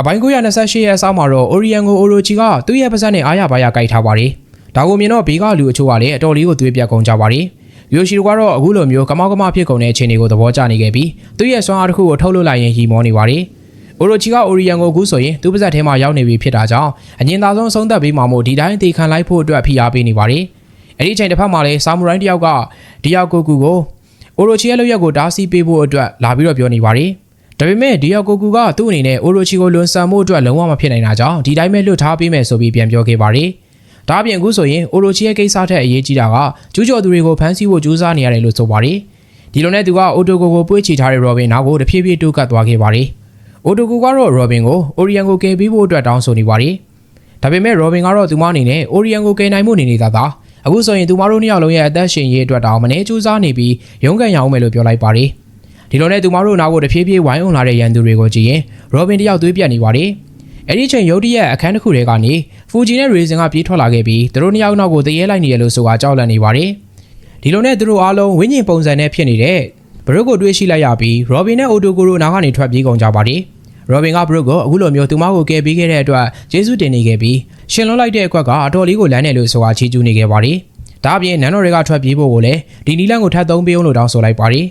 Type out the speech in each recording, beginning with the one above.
အပိုင်း928ရဲ့အစားမှာတော့အိုရီယန်ကိုအိုရိုချီကသူ့ရဲ့ပါဇက်နဲ့အားရပါရကြိုက်ထားပါတယ်ဒါကိုမြင်တော့ဘေးကလူအချို့ကလည်းအတော်လေးကိုသွေးပြတ်ကုန်ကြပါတယ်ယိုရှိတို့ကတော့အခုလိုမျိုးကမောက်ကမဖြစ်ကုန်တဲ့အခြေအနေကိုသဘောကျနေခဲ့ပြီးသူ့ရဲ့စွမ်းအားတစ်ခုကိုထုတ်လုပ်လိုက်ရင်ရီမောနေပါတယ်အိုရိုချီကအိုရီယန်ကိုအခုဆိုရင်သူ့ပါဇက်ထဲမှာရောက်နေပြီဖြစ်တာကြောင့်အငင်သာဆုံးဆုံးသက်ပြီးမှမို့ဒီတိုင်းတေခံလိုက်ဖို့အတွက်ဖိအားပေးနေပါတယ်အဲ့ဒီအချိန်တစ်ဖက်မှာလည်းဆာမူရိုင်းတယောက်ကဒီယာကိုကူကိုအိုရိုချီရဲ့လုပ်ရက်ကိုတားဆီးပေးဖို့အတွက်လာပြီးတော့ပြောနေပါတယ် ဒါပေမဲ့ဒီယာကိုကူကသူ့အနေနဲ့အိုရိုချီကိုလွန်ဆန်မှုအတွက်လုံးဝမဖြစ်နိုင်တာကြောင့်ဒီတိုင်းပဲလွတ်ထားပေးမယ်ဆိုပြီးပြန်ပြောခဲ့ပါတယ်ဒါအပြင်အခုဆိုရင်အိုရိုချီရဲ့ကိစ္စထက်အရေးကြီးတာကကျူးကျော်သူတွေကိုဖမ်းဆီးဖို့ကြိုးစားနေရတယ်လို့ဆိုပါတယ်ဒီလိုနဲ့သူကအိုတိုကိုကိုပွေးချီထားတဲ့ရော်ဘင်နောက်ကိုတဖြည်းဖြည်းတိုးကပ်သွားခဲ့ပါတယ်အိုတိုကိုကတော့ရော်ဘင်ကိုအိုရီယန်ကိုကယ်ပေးဖို့အတွက်တောင်းဆိုနေပါတယ်ဒါပေမဲ့ရော်ဘင်ကတော့သူမအနေနဲ့အိုရီယန်ကိုကယ်နိုင်မှုနေနေတာသာအခုဆိုရင်သူမတို့နှစ်ယောက်လုံးရဲ့အသက်ရှင်ရေးအတွက်တောင်းမနေကြိုးစားနေပြီးရုန်းကန်ရအောင်မယ်လို့ပြောလိုက်ပါတယ် ဒီလိုနဲ့သူမတို့နောက်ကိုတဖြည်းဖြည်းဝိုင်းအောင်လာတဲ့ရန်သူတွေကိုကြည့်ရင်ရော်ဘင်တယောက်သွေးပြတ်နေပါတယ်အဲ့ဒီချိန်ရုတ်တရက်အခန်းတစ်ခုထဲကနေဖူဂျီနဲ့ရေဇင်ကပြေးထွက်လာခဲ့ပြီးသူတို့နှစ်ယောက်နောက်ကိုတရေလိုက်နေရလို့ဆိုတာကြောက်လန့်နေပါတယ်ဒီလိုနဲ့သူတို့အားလုံးဝိညာဉ်ပုံစံနဲ့ဖြစ်နေတဲ့ဘရုတ်ကိုတွေးရှိလိုက်ရပြီးရော်ဘင်နဲ့အိုတိုကိုတို့နောက်ကနေထွက်ပြေးကုန်ကြပါတယ်ရော်ဘင်ကဘရုတ်ကိုအခုလိုမျိုးသူမကိုကယ်ပေးခဲ့တဲ့အတွက်ကျေးဇူးတင်နေခဲ့ပြီးရှင်လွန်လိုက်တဲ့အကွက်ကအတော်လေးကိုလမ်းတယ်လို့ဆိုတာချီးကျူးနေခဲ့ပါတယ်ဒါအပြင်နန်းတော်တွေကထွက်ပြေးဖို့ကိုလည်းဒီနီလန်ကိုထပ်သုံးပေးအောင်လို့တောင်းဆိုလိုက်ပါတယ်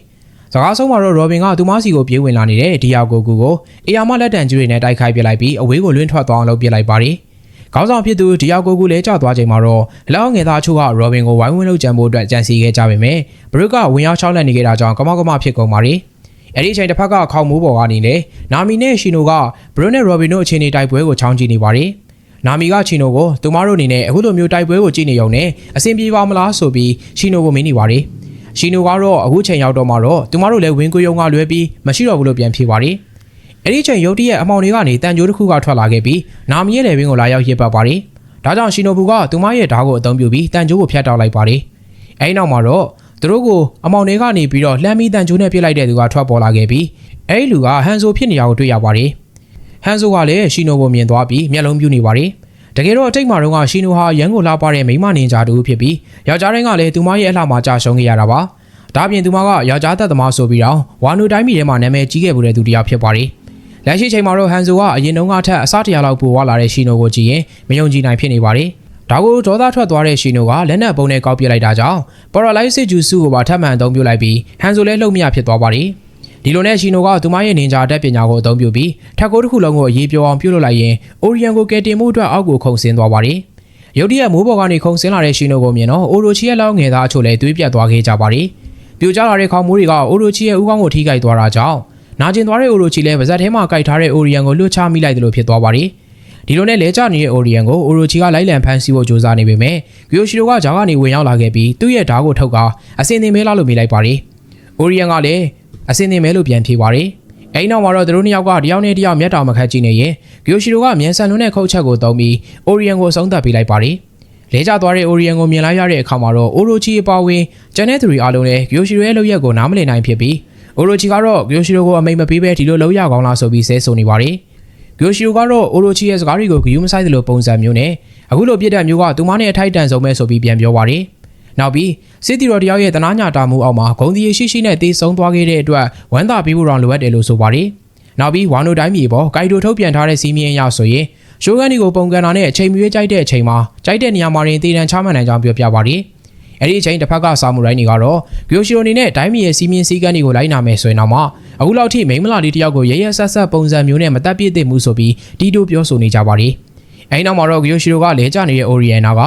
စကားဆုံးမှာတော့ရော်ဘင်ကသူမစီကိုပြေးဝင်လာနေတဲ့ဒီယာကိုကူကိုအေယာမလက်တန်ကျူတွေနဲ့တိုက်ခိုက်ပစ်လိုက်ပြီးအဝေးကိုလွင့်ထွက်သွားအောင်လုပ်ပစ်လိုက်ပါတယ်။ခေါင်းဆောင်ဖြစ်သူဒီယာကိုကူလည်းကြောက်သွားချိန်မှာတော့လောက်ငယ်သားအချို့ကရော်ဘင်ကိုဝိုင်းဝန်းလုပ်ကြံဖို့အတွက်ကြံစီခဲ့ကြပေမဲ့ဘရုတ်ကဝင်ရောက်ချောက်လက်နေခဲ့တာကြောင့်ကမောက်ကမဖြစ်ကုန်ပါတယ်။အဲ့ဒီအချိန်တစ်ဖက်ကခေါင်းမိုးပေါ်ကနေလေနာမီနဲ့ရှီနိုကဘရုတ်နဲ့ရော်ဘင်တို့အခြေအနေတိုက်ပွဲကိုချောင်းကြည့်နေပါတယ်။နာမီကချီနိုကိုသူမတို့အနေနဲ့အခုလိုမျိုးတိုက်ပွဲကိုကြည့်နေရုံနဲ့အဆင်ပြေပါမလားဆိုပြီးချီနိုကိုမင်းနေပါတယ်။ ရှီနိုကတော့အခုချိန်ရောက်တော့မှတော့သူမတို့လည်းဝင်းကွေးယုံကလွဲပြီးမရှိတော့ဘူးလို့ပြန်ဖြေပါတယ်။အဲ့ဒီချိန်ရုတ်တရက်အမောင်တွေကနေတန်ကြိုးတစ်ခုကထွက်လာခဲ့ပြီးနာမီရဲ့လေဘင်းကိုလာရောက်ရစ်ပတ်ပါတယ်။ဒါကြောင့်ရှီနိုဘူးကသူမရဲ့ဓာတ်ကိုအသုံးပြုပြီးတန်ကြိုးကိုဖျက်တောက်လိုက်ပါတယ်။အဲဒီနောက်မှာတော့သူတို့ကိုအမောင်တွေကနေပြီးတော့လှမ်းပြီးတန်ကြိုးနဲ့ပြစ်လိုက်တဲ့သူကထွက်ပေါ်လာခဲ့ပြီးအဲဒီလူကဟန်ဆိုဖြစ်နေတာကိုတွေ့ရပါတယ်။ဟန်ဆိုကလည်းရှီနိုကိုမြင်သွားပြီးမျက်လုံးပြူနေပါတယ်။ တကယ်တော့အတိတ်မှာတော့ရှီနိုဟာရန်ကိုလာပါတဲ့မိမနင်ဂျာတူဖြစ်ပြီးယောက်ျားတိုင်းကလည်းသူမရဲ့အလှမှာကြာရှုံးခဲ့ရတာပါ။ဒါပြင်သူမကယောက်ျားသက်သမားဆိုပြီးတော့ဝါနူတိုင်းပြည်ထဲမှာနာမည်ကြီးခဲ့မှုတဲ့သူတစ်ယောက်ဖြစ်ပါတယ်။လက်ရှိချိန်မှာတော့ဟန်ဆိုကအရင်တုန်းကထက်အစားတရာလောက်ပိုဝါလာတဲ့ရှီနိုကိုကြည့်ရင်မယုံကြည်နိုင်ဖြစ်နေပါတယ်။ဒါကိုဒေါသထွက်သွားတဲ့ရှီနိုကလက်နက်ပုံနဲ့ကောက်ပစ်လိုက်တာကြောင့်ပေါ်ရလိုက်စစ်ဂျူစုကိုပါထပ်မံအသုံးပြုလိုက်ပြီးဟန်ဆိုလည်းလှုပ်မရဖြစ်သွားပါတယ်။ ဒီလိုနဲ့ရှီနိုကသူမရဲ့နင်ဂျာတက်ပညာကိုအသုံးပြုပြီးထက်ကိုတစ်ခုလုံးကိုအရေးပြောအောင်ပြုလုပ်လိုက်ရင်အိုရီယန်ကိုကယ်တင်မှုအတွက်အောက်ကိုခုန်ဆင်းသွားပါတယ်။ရုတ်တရက်မိုးပေါ်ကနေခုန်ဆင်းလာတဲ့ရှီနိုကိုမြင်တော့အိုရိုချီရဲ့လောက်ငယ်သားအချို့လည်းသွေးပြတ်သွားခဲ့ကြပါတယ်။ပြိုကျလာတဲ့ခေါင်းမိုးတွေကအိုရိုချီရဲ့ဦးခေါင်းကိုထိခိုက်သွားတာကြောင့်နာကျင်သွားတဲ့အိုရိုချီလည်းပါဇက်ထဲမှာကိုက်ထားတဲ့အိုရီယန်ကိုလွှတ်ချမိလိုက်တယ်လို့ဖြစ်သွားပါတယ်။ဒီလိုနဲ့လဲကျနေတဲ့အိုရီယန်ကိုအိုရိုချီကလိုက်လံဖမ်းဆီးဖို့ကြိုးစားနေပေမဲ့ဂီယိုရှိရိုကဂျာကနေဝင်ရောက်လာခဲ့ပြီးသူ့ရဲ့ဓာတ်ကိုထုတ်ကာအစင်သင်မဲလာလို့မိလိုက်ပါတယ်။အိုရီယန်ကလည်း အစင်သင်မဲလို့ပြန်ဖြေပါတယ်။အဲဒီနောက်မှာတော့သူတို့နှစ်ယောက်ကတယောက်နဲ့တယောက်မျက်တောင်မခတ်ကြည့်နေရင်ဂီယိုရှိရိုကမြန်ဆန်လွန်းတဲ့ခုတ်ချက်ကိုသုံးပြီးအိုရီယန်ကိုဆုံးသက်ပေးလိုက်ပါတယ်။လဲကျသွားတဲ့အိုရီယန်ကိုမြင်လိုက်ရတဲ့အခါမှာတော့အိုရိုချီအပါဝင်ကျန်တဲ့သူတွေအားလုံးလည်းဂီယိုရှိရိုရဲ့လုပ်ရက်ကိုနားမလည်နိုင်ဖြစ်ပြီးအိုရိုချီကတော့ဂီယိုရှိရိုကိုအမိန်မပေးဘဲဒီလိုလုပ်ရကောင်းလားဆိုပြီးဆဲဆိုနေပါတယ်။ဂီယိုရှိရိုကတော့အိုရိုချီရဲ့စကားတွေကိုဂယူးမဆိုင်သလိုပုံစံမျိုးနဲ့အခုလိုပြစ်တဲ့မျိုးကသူမနဲ့အထိုက်တန်ဆုံးပဲဆိုပြီးပြန်ပြောပါတယ်။ နောက်ပြီးစစ်တီတော်တယောက်ရဲ့တနာညာတာမှုအောက်မှာဂုံတီရှိရှိနဲ့တေးဆုံးသွားခဲ့တဲ့အတွက်ဝမ်းသာပြီးဖို့တောင်လိုအပ်တယ်လို့ဆိုပါတယ်။နောက်ပြီးဝါနိုတိုင်းမြေပေါ်ဂိုက်တိုထုတ်ပြန်ထားတဲ့စီးမြင်အရဆိုရင်ရှိုးကန်ဒီကိုပုံကန်တာနဲ့အချိန်မရွေးကြိုက်တဲ့အချိန်မှာကြိုက်တဲ့နေရာမှာရင်တည်တံချမှတ်နိုင်ကြောင်းပြောပြပါတယ်။အဲ့ဒီအချိန်တစ်ဖက်ကစာမူရိုင်းတွေကတော့ဂီယိုရှိရိုအနေနဲ့ဒိုင်းမီရဲ့စီးမြင်စည်းကမ်းတွေကိုလိုက်နာမယ်ဆိုရင်တော့မှအခုလောက်ထိမိန်းမလာလေးတယောက်ကိုရရဆက်ဆက်ပုံစံမျိုးနဲ့မတက်ပြည့်သင့်မှုဆိုပြီးတီတိုပြောဆိုနေကြပါတယ်။ အဲဒီနောက်မှာတော့ဂီယိုရှိရိုကလဲကျနေတဲ့အိုရီယန်နာက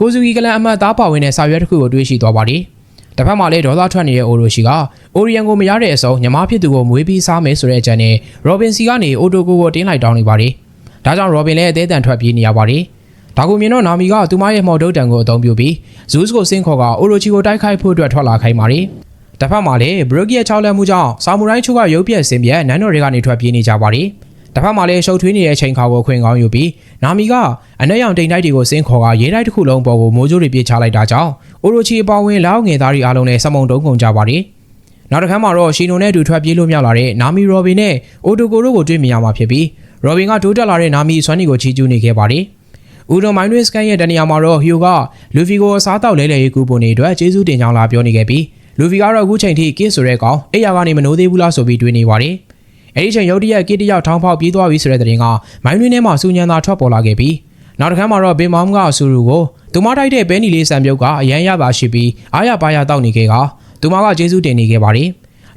ကိုဇူဂီကလန်အမတ်သားပါဝင်တဲ့စာရွက်တစ်ခုကိုတွေ့ရှိသွားပါတယ်။တစ်ဖက်မှာလည်းဒေါသထွက်နေတဲ့အိုရိုရှိကအိုရီယန်ကိုမရတဲ့အစုံညီမဖြစ်သူကိုမွေးပြီးစားမယ်ဆိုတဲ့အကြံနဲ့ရောဘင်စီကနေအိုတိုကိုကိုတင်းလိုက်တောင်းနေပါတယ်။ဒါကြောင့်ရောဘင်လည်းအသေးအတန်ထွက်ပြေးနေရပါတယ်။ဒါကိုမြင်တော့နာမီကသူမရဲ့မော်ဒုတ်တန်ကိုအသုံးပြုပြီးဇူးစ်ကိုဆင်းခေါ်ကအိုရိုချီကိုတိုက်ခိုက်ဖို့အတွက်ထွက်လာခိုင်းပါတယ်။တစ်ဖက်မှာလည်းဘရိုဂီရဲ့ချောက်လက်မှုကြောင့်ဆာမူရိုင်းချို့ကရုပ်ပြက်စင်ပြက်နန်းတော်တွေကနေထွက်ပြေးနေကြပါတယ်။ တစ်ဖက်မှာလည်းရှုပ်ထွေးနေတဲ့အချိန်ခါကိုခွင်ကောင်းယူပြီးနာမီကအနက်ရောင်တိမ်တိုက်တွေကိုဆင်းခေါ်ကရေးတိုက်တစ်ခုလုံးပေါ်ကိုမိုးကြိုးတွေပြေးချလိုက်တာကြောင့်အိုရိုချီအပေါဝင်လောက်ငယ်သားတွေအားလုံးနဲ့စမုံတုံးကုန်ကြပါတယ်။နောက်တစ်ခါမှာတော့ရှီနိုနဲ့အတူထွက်ပြေးလို့မြောက်လာတဲ့နာမီရော်ဘင်နဲ့အိုတိုကိုတို့ကိုတွေ့မြင်ရမှာဖြစ်ပြီးရော်ဘင်ကတိုးတက်လာတဲ့နာမီစွမ်းနီကိုချီးကျူးနေခဲ့ပါတယ်။ဦးတော်မိုင်းနွေစကန်ရဲ့တနေရာမှာတော့ဟီယိုကလူဖီကိုအစားတောက်လဲလဲရေးကူပုံနေအတွက်ကျေးဇူးတင်ကြောင်းလာပြောနေခဲ့ပြီးလူဖီကတော့အခုချိန်ထိကစ်ဆိုတဲ့ကောင်အဲ့ရကနေမနိုးသေးဘူးလားဆိုပြီးတွေးနေပါတယ်။ အဲဒီချိန်ရုတ်တရက်ကစ်တယောက်ထောင်းဖောက်ပြေးသွားပြီဆိုတဲ့သတင်းကမိုင်းတွင်းထဲမှာစူညံသာထွက်ပေါ်လာခဲ့ပြီးနောက်တစ်ခါမှာတော့ဘေမောင်ကဆူရူကိုသူမတိုက်တဲ့ဘဲနီလေးဆံပြုတ်ကအရန်ရပါရှိပြီးအားရပါရတောက်နေခဲ့ကသူမကကျေးဇူးတင်နေခဲ့ပါတယ်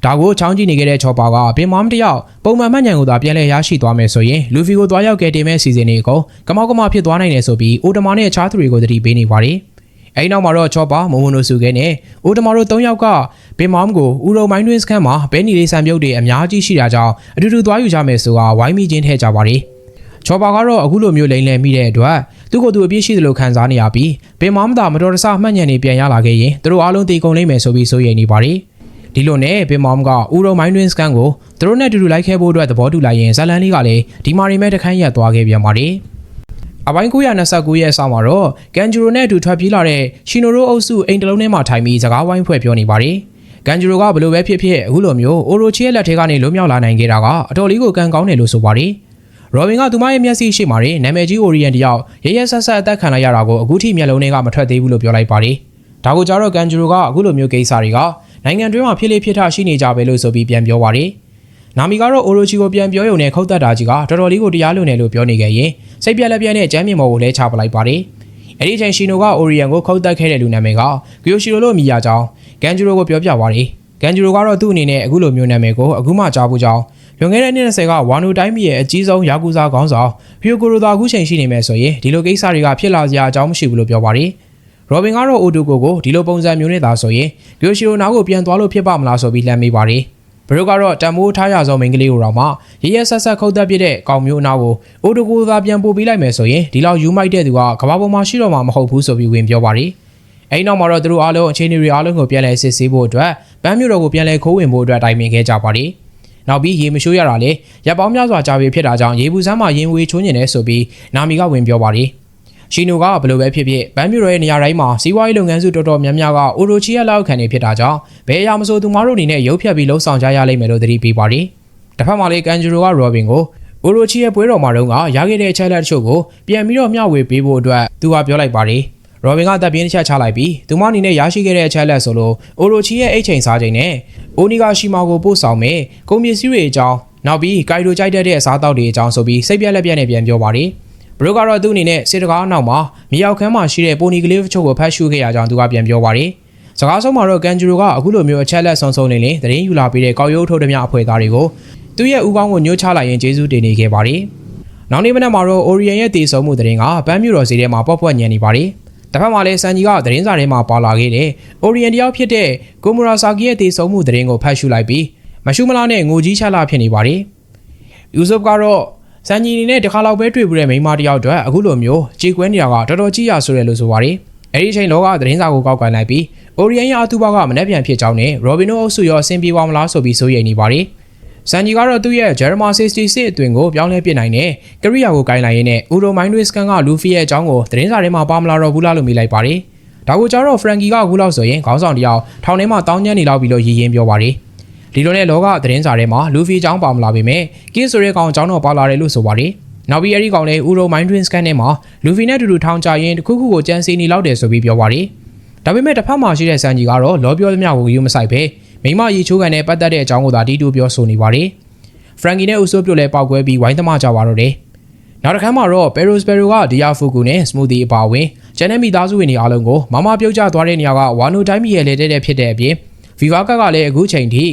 ဒါကိုချောင်းကြည့်နေခဲ့တဲ့ချော်ပါကဘေမောင်တယောက်ပုံမှန်မှတ်ညံကိုသာပြန်လဲရရှိသွားမယ်ဆိုရင်လူဖီကိုသွားရောက်ကဲတင်မဲ့စီစဉ်တွေအကုန်ကမောက်ကမဖြစ်သွားနိုင်တယ်ဆိုပြီးအိုတမာနဲ့အခြားသူတွေကိုသတိပေးနေပါတယ် အဲဒီနောက်မှာတော့ချောပါမုံမနိုစုခဲနဲ့အိုတမာတို့၃ယောက်ကဘေမောင်ကိုဥရုံမိုင်းတွင်းစခန်းမှာဘဲနီလေးဆံပြုတ်တွေအများကြီးရှိတာကြောင့်အတူတူသွားယူကြမယ်ဆိုတာဝိုင်းမိချင်းထဲကြပါတယ်ချောပါကတော့အခုလိုမျိုးလိမ့်လည်မိတဲ့အတွက်သူ့ကိုယ်သူအပြည့်ရှိသလိုခံစားနေရပြီးပင်မမသာမတော်တဆမှတ်ညံနေပြန်ရလာခဲ့ရင်သူတို့အားလုံးတည်ကုန်လိမ့်မယ်ဆိုပြီးစိုးရိမ်နေပါတယ်ဒီလိုနဲ့ပင်မမကဥရုံမိုင်းတွင်းစကန်ကိုသူတို့နဲ့အတူတူလိုက်ခဲ့ဖို့အတွက်သဘောတူလိုက်ရင်ဇလန်လေးကလည်းဒီမာရီမဲတခန်းရက်သွားခဲ့ပြန်ပါတယ် အပိုင်း929ရဲ့အဆောင်မှာတော့ကန်ဂျူရိုနဲ့အတူထွက်ပြေးလာတဲ့ရှင်နိုရိုအုပ်စုအိမ်တလုံးထဲမှာထိုင်ပြီးစကားဝိုင်းဖွဲ့ပြောနေပါတယ်ကန်ဂျူရိုကဘလို့ပဲဖြစ်ဖြစ်အခုလိုမျိုးအိုရိုချီရဲ့လက်ထဲကနေလွတ်မြောက်လာနိုင်ခဲ့တာကအတော်လေးကိုကံကောင်းတယ်လို့ဆိုပါတယ်ရော်ဘင်ကသူမရဲ့မျက်စိရှိမှနေနာမည်ကြီးအိုရီယန်တယောက်ရရဆက်ဆက်အသက်ခံလိုက်ရတာကိုအခုထိမျက်လုံးထဲကမထွက်သေးဘူးလို့ပြောလိုက်ပါတယ်။ဒါကိုကြတော့ကန်ဂျူရိုကအခုလိုမျိုးကိစ္စတွေကနိုင်ငံတွင်းမှာဖြစ်လေဖြစ်ထရှိနေကြပဲလို့ဆိုပြီးပြန်ပြောပါတယ်။ နာမီကတော့အိုရိုချီကိုပြန်ပြောရုံနဲ့ခုတ်တက်တာကြီးကတော်တော်လေးကိုတရားလွန်တယ်လို့ပြောနေခဲ့ရင်စိတ်ပြက်လက်ပြက်နဲ့ကြမ်းမြင်မော်ကိုလဲချပလိုက်ပါတယ်။အဲ့ဒီချိန်ရှင်နိုကအိုရီယန်ကိုခုတ်တက်ခဲ့တဲ့လူနာမည်ကဂီယိုရှီရိုလို့အမည်ရကြောင်းကန်ဂျူရိုကိုပြောပြပါတယ်။ကန်ဂျူရိုကတော့သူ့အနေနဲ့အခုလိုမျိုးနာမည်ကိုအခုမှကြားဖို့ကြောင်းလွန်ခဲ့တဲ့နှစ်20ကဝါနိုတိုင်းပြည်ရဲ့အကြီးဆုံးယာကူဇာခေါင်းဆောင်ဖီယိုကိုရိုသာအခုချိန်ရှိနေမယ်ဆိုရင်ဒီလိုကိစ္စတွေကဖြစ်လာစရာအကြောင်းမရှိဘူးလို့ပြောပါတယ်။ရောဘင်ကတော့အိုတိုကိုကိုဒီလိုပုံစံမျိုးနဲ့သာဆိုရင်ဂီယိုရှီရိုနာကိုပြန်သွားလို့ဖြစ်ပါမလားဆိုပြီးလှမ်းမိပါတယ်။ ဘရုကတော့တန်မိုးထားရဆုံးမိန်းကလေးကိုတော့မှရရဆက်ဆက်ခုတ်တက်ပြတဲ့ကောင်မျိုးအနာကိုအိုတိုကိုသာပြန်ပို့ပေးလိုက်မယ်ဆိုရင်ဒီလောက်ယူမိုက်တဲ့သူကကဘာပေါ်မှာရှိတော့မှာမဟုတ်ဘူးဆိုပြီးဝင်ပြောပါတယ်။အဲဒီနောက်မှာတော့သူတို့အားလုံးအခြေအနေတွေအားလုံးကိုပြန်လည်စစ်ဆေးဖို့အတွက်ဗန်းမြို့တော်ကိုပြန်လည်ခိုးဝင်ဖို့အတွက်တိုင်ပင်ခဲ့ကြပါတယ်။နောက်ပြီးရေမရှိုးရတာလေရပ်ပေါင်းများစွာကြာပြီဖြစ်တာကြောင့်ရေဘူးစမ်းမှာရင်ဝေးချိုးညင်နေဆိုပြီးနာမီကဝင်ပြောပါတယ်။ ရှီနိုကဘလို့ပဲဖြစ်ဖြစ်ဗန်းမြူရောရဲ့နေရာတိုင်းမှာစီးပွားရေးလုပ်ငန်းစုတော်တော်များများကအိုရိုချီယာလောက်ခံနေဖြစ်တာကြောင့်ဘယ်အရာမဆိုသူမတို့အနေနဲ့ရုပ်ဖြတ်ပြီးလှုပ်ဆောင်ကြရလိမ့်မယ်လို့သတိပေးပါတယ်။တစ်ဖက်မှာလေကန်ဂျူရိုကရောဘင်ကိုအိုရိုချီရဲ့ပွဲတော်မှာတုန်းကရခဲ့တဲ့အချက်လက်တချို့ကိုပြန်ပြီးတော့မျှဝေပေးဖို့အတွက်သူကပြောလိုက်ပါတယ်။ရောဘင်ကတပ်ပြင်းတစ်ချက်ချလိုက်ပြီးသူမအနေနဲ့ရရှိခဲ့တဲ့အချက်လက်ဆိုလို့အိုရိုချီရဲ့အိတ်ချိန်စားချိန်နဲ့အိုနီဂါရှီမာကိုပို့ဆောင်မယ်ကုန်ပစ္စည်းတွေအကြောင်းနောက်ပြီးဂိုင်ဒိုကြိုက်တတ်တဲ့အစားအသောက်တွေအကြောင်းဆိုပြီးစိတ်ပြက်လက်ပြက်နဲ့ပြန်ပြောပါတယ် ဘရိုကတော့သူ့အနေနဲ့စစ်တကားအနောက်မှာမြေရောက်ခန်းမှာရှိတဲ့ပိုနီကလေးချို့ကိုဖတ်ရှုခဲ့ရကြောင်းသူကပြန်ပြောပါတယ်စကားဆုံးမှာတော့ကန်ဂျူရိုကအခုလိုမျိုးအချက်လက်ဆုံဆုံနေလင်သတင်းယူလာပေးတဲ့ကောက်ရုပ်ထုတ်တဲ့များအဖွဲ့သားတွေကိုသူ့ရဲ့ဥကောင်းကိုညှို့ချလိုက်ရင်ကျေးဇူးတင်နေခဲ့ပါတယ်နောက်နေ့မနက်မှာတော့အိုရီယန်ရဲ့တည်ဆုံမှုသတင်းကဘန်းမြူတော်စီထဲမှာပေါ့ပွက်ညံနေပါတယ်တစ်ဖက်မှာလည်းစန်ဂျီကသတင်းစာထဲမှာပါလာခဲ့တဲ့အိုရီယန်တယောက်ဖြစ်တဲ့ကိုမူရာဆာကီရဲ့တည်ဆုံမှုသတင်းကိုဖတ်ရှုလိုက်ပြီးမရှုမလားနဲ့ငိုကြီးချလာဖြစ်နေပါတယ်ယူဆုဖ်ကတော့ စန်ဂျီနေနဲ့တခါလောက်ပဲတွေ့ဘူးတဲ့မိန်းမတယောက်အတွက်အခုလိုမျိုးကြေကွဲနေတာကတော်တော်ကြီးရဆိုရလို့ဆိုပါတယ်အဲ့ဒီအချိန်လောကသတင်းစာကိုကောက်ကန်လိုက်ပြီးအိုရီယန်ရဲ့အတူပါကမနှက်ပြန်ဖြစ်ကြောင်းနဲ့ရောဘင်နိုအုပ်စုရောအဆင်ပြေပါမလားဆိုပြီးစိုးရိမ်နေပါတယ်စန်ဂျီကတော့သူ့ရဲ့ Jerema 66အတွင်ကိုပြောင်းလဲပြစ်နိုင်တဲ့ကရိယာကိုကိုင်းလိုက်ရင်းနဲ့ဥရိုမိုင်းဒွေစကန်ကလူဖီရဲ့အကြောင်းကိုသတင်းစာထဲမှာပါမလာတော့ဘူးလားလို့မေးလိုက်ပါတယ်။ဒါကိုကြတော့ဖရန်ကီကအခုလောက်ဆိုရင်ခေါင်းဆောင်တယောက်ထောင်ထဲမှာတောင်းကျမ်းနေလောက်ပြီလို့ရည်ရင်ပြောပါတယ်။ ဒီလိုနဲ့လောကသတင်းစာထဲမှာလူဖီအကြောင်းပါမလာပေမဲ့ကင်းဆိုတဲ့ကောင်အကြောင်းတော့ပါလာတယ်လို့ဆိုပါတယ်။နောက်ပြီးအဲ့ဒီကောင်လည်းဥရိုမိုင်းဒွင်စကန်ထဲမှာလူဖီနဲ့အတူတူထောင်ချရင်တခုခုကိုကြမ်းစီနေလောက်တယ်ဆိုပြီးပြောပါတယ်။ဒါပေမဲ့တစ်ဖက်မှာရှိတဲ့စန်ဂျီကတော့လောပြောသမျှကိုယူမဆိုင်ပဲမိမရီချိုးကန်နဲ့ပတ်သက်တဲ့အကြောင်းကိုသာတီးတူပြောဆိုနေပါတယ်။ Frankie နဲ့ Uso ပြိုလဲပောက်ကွဲပြီးဝိုင်းသမားကြပါတော့တယ်။နောက်တစ်ခါမှာတော့ Peros Pero ကဒီယာဖူကူနဲ့ Smoothie အပါအဝင်ကျန်တဲ့မိသားစုဝင်တွေအားလုံးကိုမမပြုတ်ကျသွားတဲ့နေရာကဝါနိုတိုင်းပြည်ရဲ့လေတဲ့တဲ့ဖြစ်တဲ့အပြင် Viva ကကလည်းအခုချိန်ထိ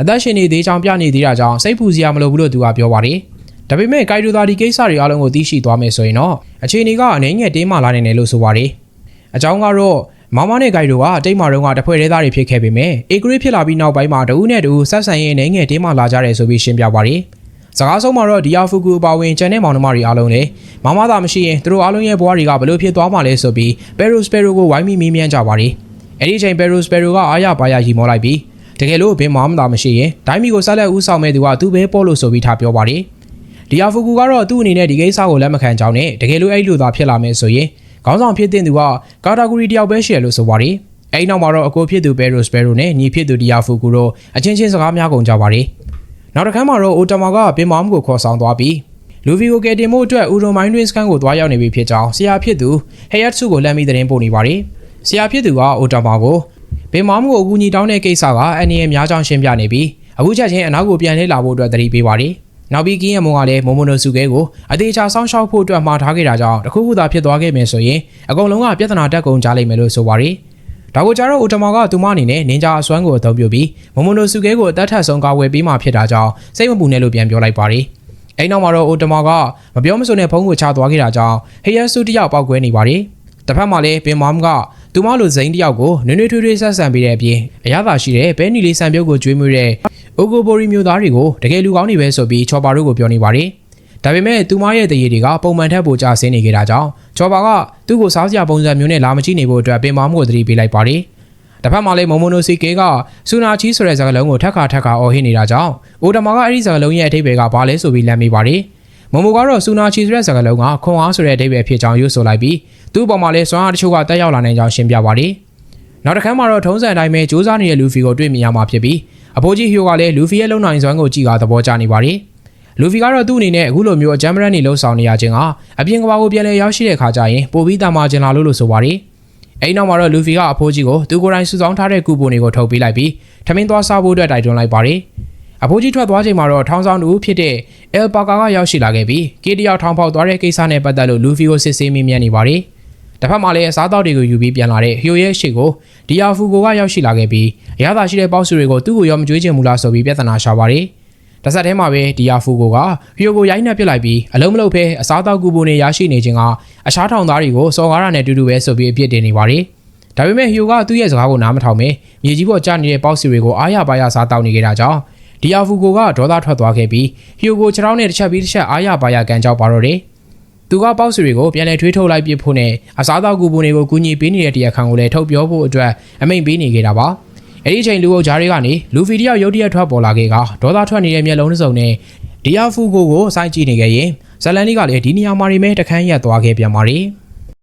အသက်ရှင်နေသေးကြောင်ပြနေသေးတာကြောင့်စိတ်ပူစရာမလိုဘူးလို့သူကပြောပါတယ်။ဒါပေမဲ့ကိုင်ဒိုသာဒီကိစ္စတွေအားလုံးကိုသိရှိသွားမယ်ဆိုရင်တော့အခြေအနေကအနေငယ်တင်းမာလာနေတယ်လို့ဆိုပါတယ်။အကြောင်းကတော့မမနဲ့ဂိုင်ဒိုကအတိတ်မှာတော့ကတဖွဲ့သေးသားတွေဖြစ်ခဲ့ပေမဲ့အေဂရစ်ဖြစ်လာပြီးနောက်ပိုင်းမှာတဦးနဲ့တဦးဆက်ဆံရေးအနေငယ်တင်းမာလာကြတယ်ဆိုပြီးရှင်းပြပါတယ်။စကားဆုံးမှာတော့ဒီယာဖူကူအပါဝင်ကျန်တဲ့မောင်နှမတွေအားလုံးလည်းမမသာမရှိရင်သူတို့အားလုံးရဲ့ဘဝတွေကဘလို့ဖြစ်သွားမှာလဲဆိုပြီးပယ်ရိုစပယ်ရိုကိုဝိုင်းမိမေးမြန်းကြပါတယ်။အဲ့ဒီချိန်ပယ်ရိုစပယ်ရိုကအားရပါရရီမောလိုက်ပြီး တကယ်လို့ဘင်းမမသာမရှိရင်ဒိုင်းမီကိုဆက်လက်ဦးဆောင်မဲ့သူကသူပဲပို့လို့ဆိုပြီးထားပြောပါတယ်။ဒီယာဖူကူကတော့သူ့အနေနဲ့ဒီကိစ္စကိုလက်မခံကြောင်းနဲ့တကယ်လို့အဲ့လိုသာဖြစ်လာမယ်ဆိုရင်ခေါင်းဆောင်ဖြစ်တဲ့သူကကာတာဂူရီတယောက်ပဲရှိရလို့ဆိုပါတယ်။အဲဒီနောက်မှာတော့အကိုဖြစ်သူဘယ်ရိုစပယ်ရိုနဲ့ညီဖြစ်သူဒီယာဖူကူတို့အချင်းချင်းစကားများကုန်ကြပါတယ်။နောက်တစ်ခါမှာတော့အိုတမာကပင်မမ်ကိုခေါ်ဆောင်သွားပြီးလူဗီကိုကယ်တင်မှုအတွက်ဥရိုမိုင်းတွင်စကန်ကိုသွားရောက်နေပြီဖြစ်ကြောင်းဆရာဖြစ်သူဟေယတ်ဆုကိုလမ်းပြီးသတင်းပို့နေပါတယ်။ဆရာဖြစ်သူကအိုတမာကို ပင်မမ်ကိုအကူအညီတောင်းတဲ့ကိစ္စကအန်နီရဲ့များကြောင်းရှင်းပြနေပြီးအခုချက်ချင်းအနောက်ကိုပြန်လှည့်လာဖို့အတွက်တတိပေးပါတယ်နောက်ပြီးကင်းရမုံကလည်းမိုမိုနိုစုကဲကိုအသေးချာစောင့်ရှောက်ဖို့အတွက်မှာထားခဲ့တာကြောင့်တခုခုသာဖြစ်သွားခဲ့မယ်ဆိုရင်အကုန်လုံးကပြဿနာတက်ကုန်ကြလိမ့်မယ်လို့ဆိုပါတယ်ဒါကိုကြတော့အိုတမာကသူမအနေနဲ့နင်ဂျာအစွမ်းကိုအသုံးပြုပြီးမိုမိုနိုစုကဲကိုအသက်ထက်ဆုံးကာဝယ်ပေးမှဖြစ်တာကြောင့်စိတ်မပူနဲ့လို့ပြန်ပြောလိုက်ပါတယ်အဲ့နောက်မှာတော့အိုတမာကမပြောမစုံတဲ့ဖုန်းကိုချသွားခဲ့တာကြောင့်ဟေယဆူတယောက်ပောက်ကွဲနေပါတယ်တစ်ဖက်မှာလည်းပင်မမ်က သူမလိုဇိန်တယောက်ကိုနွေ့နွေ့ထွေးထွေးဆက်ဆံပေးတဲ့အပြင်အရသာရှိတဲ့ဘဲနီလေးဆံပြုတ်ကိုကျွေးမွေးတဲ့အိုဂိုဘိုရီမျိုးသားတွေကိုတကယ်လူကောင်းနေပဲဆိုပြီးချော်ပါတို့ကိုပြောနေပါတယ်ဒါပေမဲ့သူမရဲ့တရေတွေကပုံမှန်ထက်ပိုကျဆင်းနေကြတာကြောင့်ချော်ပါကသူ့ကိုစားစရာပုံစံမျိုးနဲ့လာမကြည့်နေဖို့အတွက်ပင်မမ်ကိုသတိပေးလိုက်ပါတယ်တစ်ဖက်မှာလည်းမုံမိုနိုစီကေကဆူနာချီဆိုတဲ့စကားလုံးကိုထက်ခါထက်ခါအော်ဟစ်နေတာကြောင့်အိုတမာကအဲ့ဒီစကားလုံးရဲ့အထိပ္ပယ်ကဘာလဲဆိုပြီးလမ်းမိပါတယ် မမိုကတော့ဆူနာချီဆိုတဲ့စကားလုံးကခွန်အားဆိုတဲ့အဓိပ္ပာယ်ဖြစ်ကြောင်းရွတ်ဆိုလိုက်ပြီးသူ့အပေါ်မှာလည်းစွမ်းအားတချို့ကတက်ရောက်လာနိုင်ကြောင်းရှင်းပြပါတယ်။နောက်တစ်ခါမှတော့ထုံးစံအတိုင်းပဲစူးစမ်းနေတဲ့လူဖီကိုတွေ့မြင်ရမှာဖြစ်ပြီးအဖိုးကြီးဟီယိုကလည်းလူဖီရဲ့လုံနိုင်စွမ်းကိုကြည့်ကာသဘောကျနေပါတယ်။လူဖီကတော့သူ့အနေနဲ့အခုလိုမျိုးအကြမ်းမရန်နေလှုပ်ဆောင်နေရခြင်းကအပြင်ကဘာကိုပြန်လဲရောက်ရှိတဲ့ခါကျရင်ပိုပြီးတာမာကျင်လာလို့လို့ဆိုပါတယ်။အဲဒီနောက်မှာတော့လူဖီကအဖိုးကြီးကိုသူကိုယ်တိုင်စုဆောင်းထားတဲ့ကူပိုတွေကိုထုတ်ပေးလိုက်ပြီးထမင်းသွားစားဖို့အတွက်တိုက်တွန်းလိုက်ပါတယ်။ အဖိုးကြီးထွက်သွားချိန်မှာတော့ထောင်းဆောင်တူဖြစ်တဲ့အယ်ပါကာကရောက်ရှိလာခဲ့ပြီးကေတယောက်ထောင်းပေါက်သွားတဲ့ကိစ္စနဲ့ပတ်သက်လို့လူဖီကိုစစ်ဆေးမေးမြန်းနေပါတယ်။တစ်ဖက်မှာလည်းအစားအသောက်တွေကိုယူပြီးပြန်လာတဲ့ဟီယိုရဲ့ရှေ့ကိုဒီယာဖူကိုကရောက်ရှိလာခဲ့ပြီးအရသာရှိတဲ့ပေါက်စုတွေကိုသူ့ကိုရောမကြွေးချင်ဘူးလားဆိုပြီးပြဿနာရှာပါတယ်။တစ်ဆက်တည်းမှာပဲဒီယာဖူကိုကဟီယိုကိုရိုက်နှက်ပစ်လိုက်ပြီးအလုံးမလုံးဖဲအစားအသောက်ကူပိုနေရရှိနေခြင်းကအရှားထောင်သားတွေကိုစော်ကားတာနဲ့တူတူပဲဆိုပြီးအပြစ်တင်နေပါတယ်။ဒါပေမဲ့ဟီယိုကသူ့ရဲ့စကားကိုနားမထောင်ပဲမြေကြီးပေါ်ကျနေတဲ့ပေါက်စုတွေကိုအားရပါရစားတောင်းနေကြတာကြောင့် ဒီယာဖူကိုကဒေါသထွက်သွားခဲ့ပြီးဟီယိုကိုခြေထောက်နဲ့တစ်ချက်ပြီးတစ်ချက်အားရပါရကန်ကြောက်ပါတော့တယ်။သူကပေါက်စုတွေကိုပြန်လည်ထွေးထုတ်လိုက်ပြဖို့နဲ့အစားအသောက်ကူပုံတွေကိုကူညီပေးနေတဲ့တရားခံကိုလည်းထုတ်ပြောဖို့အတွက်အမိန့်ပေးနေကြတာပါ။အဲ့ဒီအချိန်လူအုပ်ကြားတွေကနေလူဖီတယောက်ရုတ်တရက်ထွက်ပေါ်လာခဲ့ကဒေါသထွက်နေတဲ့မျက်လုံးတစ်စုံနဲ့ဒီယာဖူကိုကိုစိုက်ကြည့်နေခဲ့ရင်ဇလန်နီကလည်းဒီနေရာမှာနေမဲတခန်းရက်သွားခဲ့ပြန်ပါရီ။